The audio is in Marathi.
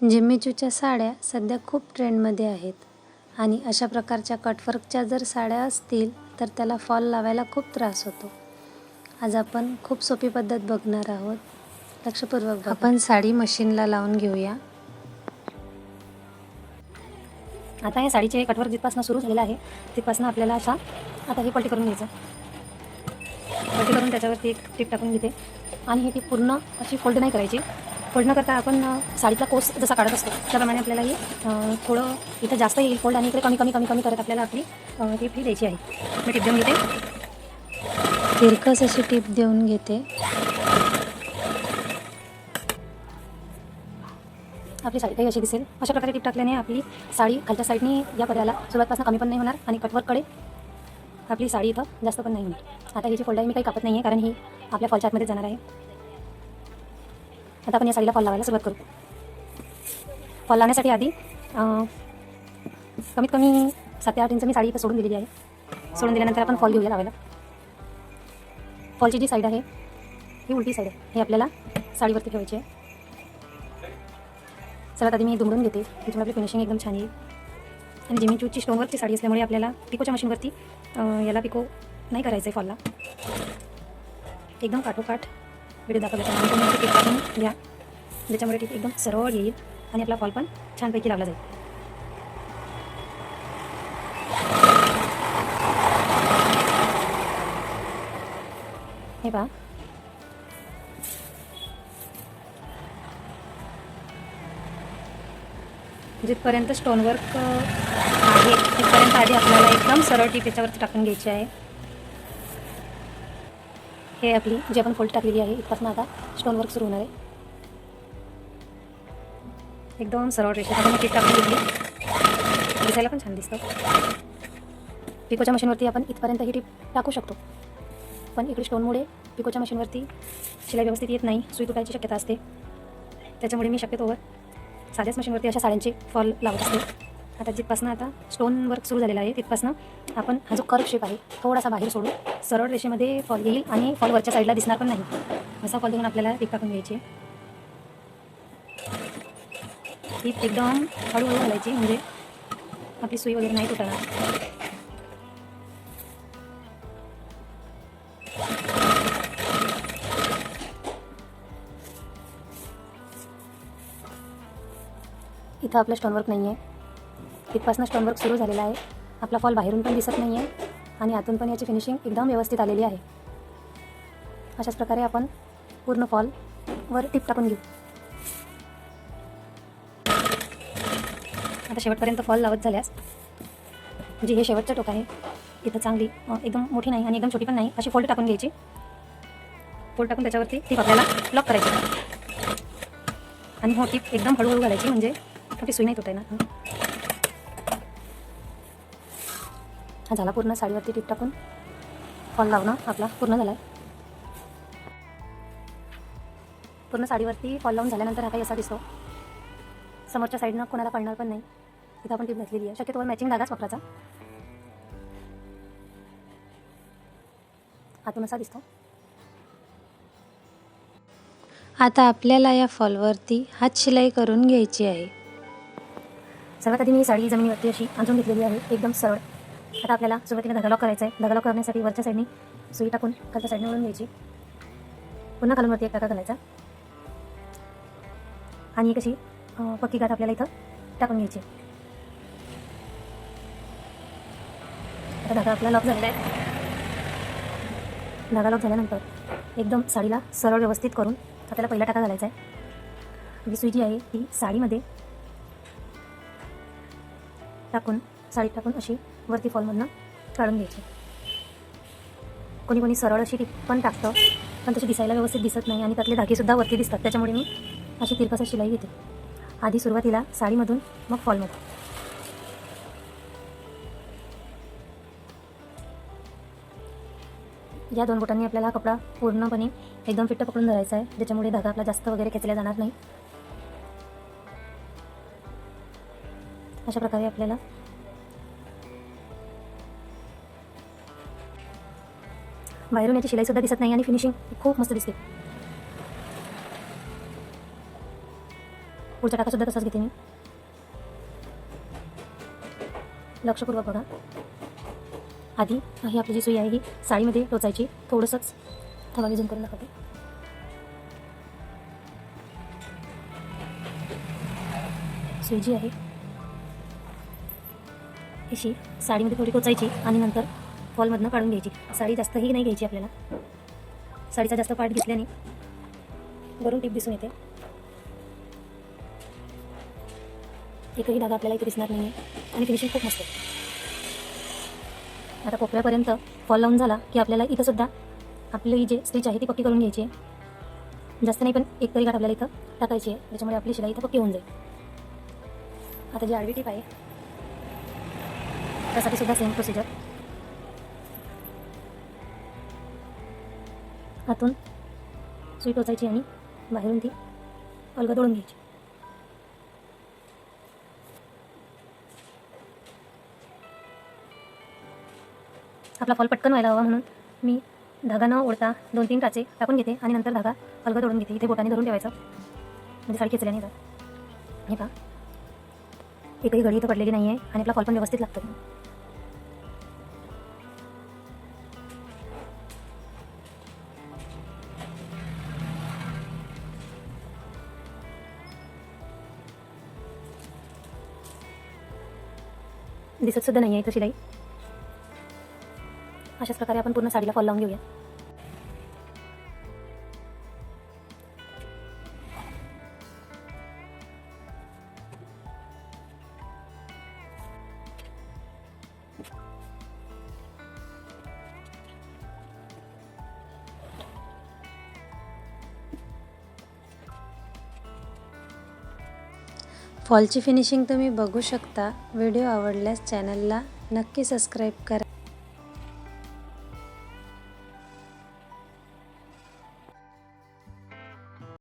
जिम्मीचूच्या साड्या सध्या खूप ट्रेंडमध्ये आहेत. आणि अशा प्रकारच्या कटवर्कच्या जर साड्या असतील तर त्याला फॉल लावायला खूप त्रास होतो. आज आपण खूप सोपी पद्धत बघणार आहोत. लक्षपूर्वक. आपण साडी मशीनला लावून घेऊया. आता या साडीचे कटवर्क जिथपासून सुरू झालेलं आहे तिथपासून आपल्याला अशा आता ही पलटी करून घ्यायचं. पलटी करून त्याच्यावरती एक टीप टाकून घेते. आणि ही टीप पूर्ण अशी फोल्ड नाही करायची. फोल्ड न करता आपण साडीतला कोस जसा काढत असतो त्याप्रमाणे आपल्याला ही थोडं इथं जास्त येईल फोल्ड आणि इकडे कमी कमी कमी कमी करत आपल्याला आपली टीप ही द्यायची आहे. मी टीप देऊन घेते. तिरकस अशी टीप देऊन घेते. आपली साडी काही अशी दिसेल. अशा प्रकारे टीप टाकल्याने आपली साडी खालच्या साईडनी या पदराला सुरुवातपासून कमी पण नाही होणार आणि कटवर्ककडे आपली साडी इथं जास्त पण नाही होणार. आता ही जी फोल्ड आहे मी काही कापत नाही आहे कारण ही आपल्या फॉलच्या आतमध्ये जाणार आहे. आता आपण या साडीला फॉल लावायला सुरुवात करू. फॉल लावण्यासाठी आधी कमीत कमी सात ते आठ इंच मी साडी इथं सोडून दिलेली आहे. सोडून दिल्यानंतर आपण फॉल घेऊया लावायला. फॉलची जी साईड आहे ही उलटी साईड आहे. हे आपल्याला साडीवरती ठेवायची आहे. सर्वात आधी मी दुमडून घेते. तिथून आपली फिनिशिंग एकदम छान येईल. आणि जिमी चूची स्टोनवरची साडी असल्यामुळे आपल्याला पिकोच्या मशीनवरती याला पिको नाही करायचं आहे फॉलला एकदम काठोकाठ व्हिडिओ दाखवल्याच्यानंतर तुम्ही टीप टाकून घ्या. ज्याच्यामुळे टीप एकदम सरळ येईल आणि आपला फॉल पण छानपैकी लावला जाईल. हे पहा. जिथपर्यंत स्टोनवर्क आहे तिथपर्यंत आधी आपल्याला एकदम सरळ टीप याच्यावरती टाकून घ्यायची आहे. हे आपली जी आपण फोल्ड टाकलेली आहे इथपासून आता स्टोनवर्क सुरू होणार आहे. एकदम सरळ रेषा आपण टीप टाकून घेतली दिसायला पण छान दिसतं. पिकोच्या मशीनवरती आपण इथपर्यंत ही टीप टाकू शकतो. पण इकडे स्टोनमुळे पिकोच्या मशीनवरती शिलाई व्यवस्थित येत नाही सुई तुटायची शक्यता असते. त्याच्यामुळे मी शक्यतोवर साध्याच मशीनवरती अशा साड्यांचे फॉल लावत असते. आता जिथपासनं आता स्टोन वर्क सुरू झालेला आहे तिथपासनं आपण हा जो कर्व शेप आहे थोडासा बाहेर सोडू सरळ रेषेमध्ये फॉल येईल आणि फॉल वरच्या साईडला दिसणार पण नाही. असा फॉल देऊन आपल्याला टीप टाकून घ्यायची आहे. टीप एकदम हळूहळू घालायची म्हणजे आपली सुई वगैरे नाही तुटणार. इथं आपलं स्टोनवर्क नाही आहे इथपासनं स्टोनवर्क सुरू झालेला आहे. आपला फॉल बाहेरून पण दिसत नाही आहे आणि आतून पण याची फिनिशिंग एकदम व्यवस्थित आलेली आहे. अशाच प्रकारे आपण पूर्ण फॉल वर टिप टाकून घेऊ. आता शेवटपर्यंत फॉल लावत झाल्यास जी हे शेवटचं टोक आहे इथं चांगली एकदम मोठी नाही आणि एकदम छोटी पण नाही अशी फोल्ड टाकून घ्यायची. फोल्ड टाकून त्याच्यावरती टीप आपल्याला लॉक करायची. आणि हो टीप एकदम हळूहळू घालायची म्हणजे आपली सुई नाही तुटायना हा झाला पूर्ण साडीवरती टीप टाकून. फॉल लावणं आपला. पूर्ण झाला आहे पूर्ण साडीवरती फॉल लावून झाल्यानंतर हा काही असा दिसतो. समोरच्या साईडनं कोणाला कळणार पण नाही. तिथं आपण टीप घातलेली आहे. शक्यतोवर मॅचिंग धागाच वापरायचा आतून असा दिसतो. आता आपल्याला या फॉलवरती हात शिलाई करून घ्यायची आहे. सर्वात आधी मी साडी जमिनीवरती अशी अंजून घेतलेली आहे. एकदम सरळ. आता आपल्याला सुरुवातीला धागा करायचं करायचा आहे धागा करण्यासाठी वरच्या साईडनी सुई टाकून खालच्या साईडने वळून घ्यायची. पुन्हा खालून वरती एक टाका घालायचा. आणि एक अशी पक्की गाठ आपल्याला इथं टाकून घ्यायची. आता धागा आपला लॉक झालेला आहे. धागा लॉक झाल्यानंतर एकदम साडीला सरळ व्यवस्थित करून आपल्याला पहिला टाका घालायचा आहे ही सुई जी आहे ती साडीमध्ये टाकून साडी टाकून अशी वरती फॉलमधनं काढून घ्यायची. कोणी कोणी सरळ अशी पण टाकतं पण तशी दिसायला व्यवस्थित दिसत नाही आणि त्यातले धागेसुद्धा वरती दिसतात. त्याच्यामुळे मी अशी तिरकसा शिलाई घेते. आधी सुरुवातीला साडीमधून मग फॉलमधून या दोन बोटांनी आपल्याला कपडा पूर्णपणे एकदम फिट्ट पकडून धरायचा आहे ज्याच्यामुळे धागा आपला जास्त वगैरे खेचला जाणार नाही. अशा प्रकारे आपल्याला बाहेरून याची शिलाई सुद्धा दिसत नाही आणि फिनिशिंग खूप मस्त दिसते. पुढचा टाकासुद्धा तसाच घेते मी. लक्षपूर्वक बघा. आधी ही आपली जी सुई आहे ही साडीमध्ये टोचायची. थोडंसंच थवा विजून करून दाखवते. सुई जी आहे अशी साडीमध्ये थोडी टोचायची आणि नंतर फॉलमधनं काढून घ्यायची. साडी जास्तही नाही घ्यायची आपल्याला. साडीचा जास्त पार्ट घेतल्याने वरून टीप दिसून येते. एकही धागा आपल्याला इथे दिसणार नाही आहे आणि फिनिशिंग खूप मस्त आहे. आता कोपऱ्यापर्यंत फॉल लावून झाला की आपल्याला इथं सुद्धा आपली जे स्टिच आहे ती पक्की करून घ्यायची आहे. जास्त नाही पण एक तरी गाठ आपल्याला इथं टाकायची आहे. त्याच्यामुळे आपली शिलाई इथं पक्की होऊन जाईल. आता जी आडवी टीप आहे त्यासाठी सुद्धा सेम प्रोसिजर आतून सुई टोचायची आणि बाहेरून ती अलगद ओढून घ्यायची. आपला फॉल पटकन व्हायला हवा म्हणून मी धागा न ओढता दोन तीन टाचे टाकून घेते आणि नंतर धागा अलगद ओढून घेते. इथे बोटाने धरून ठेवायचं. म्हणजे साडी खेचल्याने जात हे पहा. एकही घडी इथं पडलेली नाही आहे आणि आपला फॉल पण व्यवस्थित लागतो. दिसत सुद्धा नाही आहे इथं शिलाई. अशाच प्रकारे आपण पूर्ण साडीला फॉल लावून घेऊया फॉलची फिनिशिंग तुम्ही बघू शकता. व्हिडिओ आवडल्यास चॅनलला नक्की सबस्क्राईब करा.